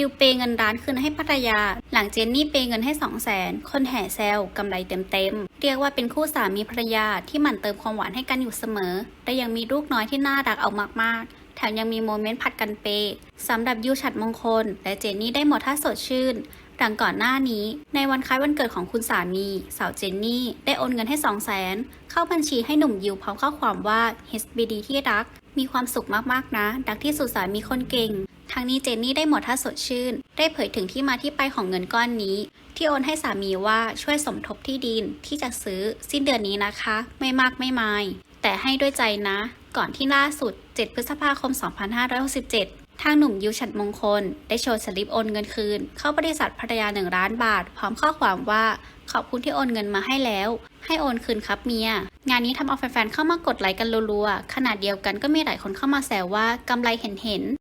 ยิวเปย์เงินร้านคืนให้ภรรยา หลังเจนนี่เปย์เงินให้2 0 0แสนคนแห่แซวกำไรเต็มๆ เรียกว่าเป็นคู่สามีภรรยาที่หมั่นเติมความหวานให้กันอยู่เสมอ และยังมีลูกน้อยที่น่ารักเอามากๆแถมยังมีโมเมนต์ผัดกันเปย์สำหรับยิวฉัดมงคล และเจนนี่ได้หมดท่าสดชื่นหลังก่อนหน้านี้ ในวันคล้ายวันเกิดของคุณสามี สาวเจนนี่ได้โอนเงินให้2 0 0แสนเข้าบัญชีให้หนุ่มยิวพร้อมข้อความว่า HBD ที่รัก มีความสุขมากๆนะ ดักที่สุดสามีคนเก่ง ทางนี้เจนนี่ได้หมดท่าสดชื่น ได้เผยถึงที่มาที่ไปของเงินก้อนนี้ ที่โอนให้สามีว่าช่วยสมทบที่ดินที่จะซื้อสิ้นเดือนนี้นะคะ ไม่มากไม่มายแต่ให้ด้วยใจนะ ก่อนที่ล่าสุด 7 พฤษภาคม 2567 ทางหนุ่มยิวฉัดมงคล ได้โชว์สลิปโอนเงินคืน เข้าบริษัทภรรยา1ล้านบาท พร้อมข้อความว่าขอบคุณที่โอนเงินมาให้แล้ว ให้โอนคืนครับเมีย งานนี้ทำเอาแฟนๆเข้ามากดไลค์กันรัวๆขนาดเดียวกันก็มีหลายคนเข้ามาแซวว่ากำไรเห็นๆ